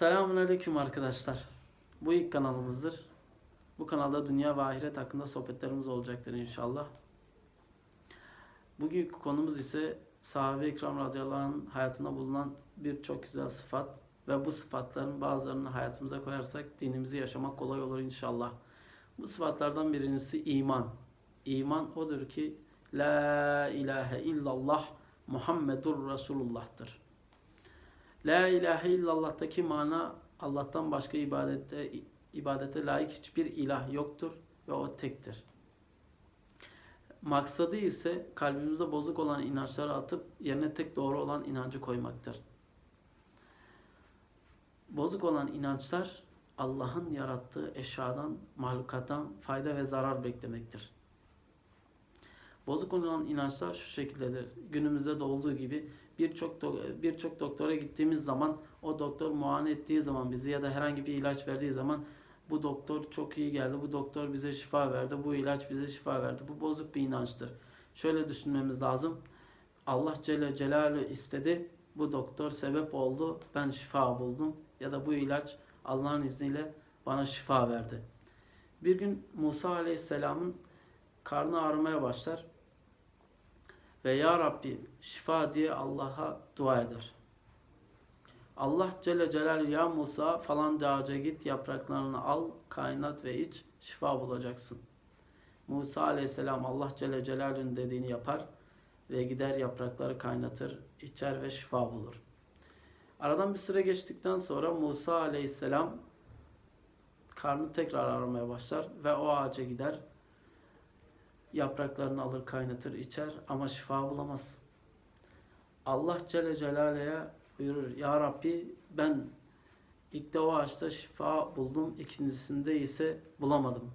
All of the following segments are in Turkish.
Selamünaleyküm arkadaşlar. Bu ilk kanalımızdır. Bu kanalda dünya ve ahiret hakkında sohbetlerimiz olacaktır inşallah. Bugünkü konumuz ise sahabe-i ikram radıyallahu anh'ın hayatında bulunan birçok güzel sıfat ve bu sıfatların bazılarını hayatımıza koyarsak dinimizi yaşamak kolay olur inşallah. Bu sıfatlardan birincisi iman. İman odur ki La ilahe illallah Muhammedur Resulullah'tır. La ilahe illallah'taki mana Allah'tan başka ibadete ibadete layık hiçbir ilah yoktur ve o tektir. Maksadı ise kalbimize bozuk olan inançları atıp yerine tek doğru olan inancı koymaktır. Bozuk olan inançlar Allah'ın yarattığı eşyadan, mahlukattan fayda ve zarar beklemektir. Bozuk olan inançlar şu şekildedir. Günümüzde de olduğu gibi birçok do- birçok doktora gittiğimiz zaman o doktor muayene ettiği zaman bizi ya da herhangi bir ilaç verdiği zaman bu doktor çok iyi geldi, bu doktor bize şifa verdi, bu ilaç bize şifa verdi. Bu bozuk bir inançtır. Şöyle düşünmemiz lazım. Allah Celle Celaluhu istedi, bu doktor sebep oldu, ben şifa buldum ya da bu ilaç Allah'ın izniyle bana şifa verdi. Bir gün Musa Aleyhisselam'ın karnı ağrımaya başlar ve Ya Rabbi şifa diye Allah'a dua eder. Allah Celle Celaluhu ya Musa falanca ağaca git yapraklarını al kaynat ve iç şifa bulacaksın. Musa aleyhisselam Allah Celle Celaluhu'nun dediğini yapar ve gider yaprakları kaynatır, içer ve şifa bulur. Aradan bir süre geçtikten sonra Musa aleyhisselam karnı tekrar ağrımaya başlar ve o ağaca gider. Yapraklarını alır, kaynatır, içer ama şifa bulamaz. Allah Celle Celaluhu'ya buyurur. Ya Rabbi ben ilk de o ağaçta şifa buldum. ikincisinde ise bulamadım.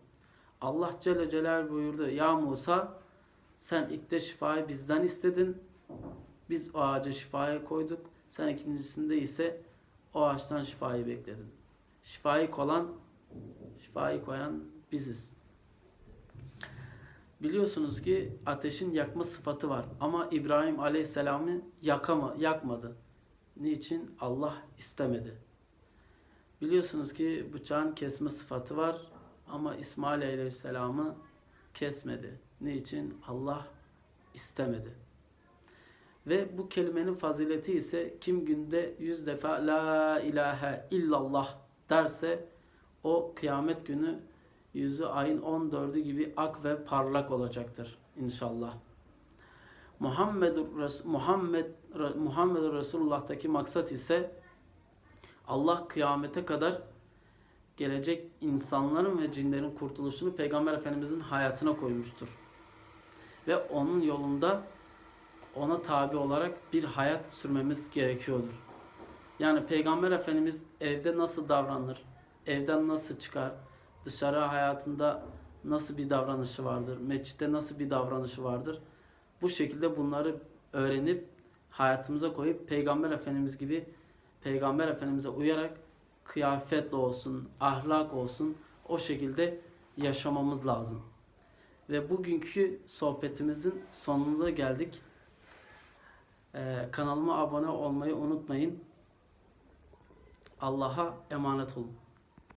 Allah Celle Celal buyurdu. Ya Musa sen ilk de şifayı bizden istedin. Biz o ağaca şifayı koyduk. Sen ikincisinde ise o ağaçtan şifayı bekledin. Şifayı kolan, şifayı koyan biziz. Biliyorsunuz ki ateşin yakma sıfatı var ama İbrahim Aleyhisselam'ı yakama, yakmadı. Niçin? Allah istemedi. Biliyorsunuz ki bıçağın kesme sıfatı var ama İsmail Aleyhisselam'ı kesmedi. Niçin? Allah istemedi. Ve bu kelimenin fazileti ise kim günde yüz defa La ilahe illallah derse o kıyamet günü yüzü ayın 14'ü gibi ak ve parlak olacaktır inşallah. Muhammed Muhammed Muhammed Resulullah'taki maksat ise Allah kıyamete kadar gelecek insanların ve cinlerin kurtuluşunu Peygamber Efendimizin hayatına koymuştur. Ve onun yolunda ona tabi olarak bir hayat sürmemiz gerekiyordur. Yani Peygamber Efendimiz evde nasıl davranır, evden nasıl çıkar, dışarı hayatında nasıl bir davranışı vardır, mescitte nasıl bir davranışı vardır. Bu şekilde bunları öğrenip hayatımıza koyup Peygamber Efendimiz gibi Peygamber Efendimiz'e uyarak kıyafetle olsun, ahlak olsun o şekilde yaşamamız lazım. Ve bugünkü sohbetimizin sonuna geldik. Ee, kanalıma abone olmayı unutmayın. Allah'a emanet olun.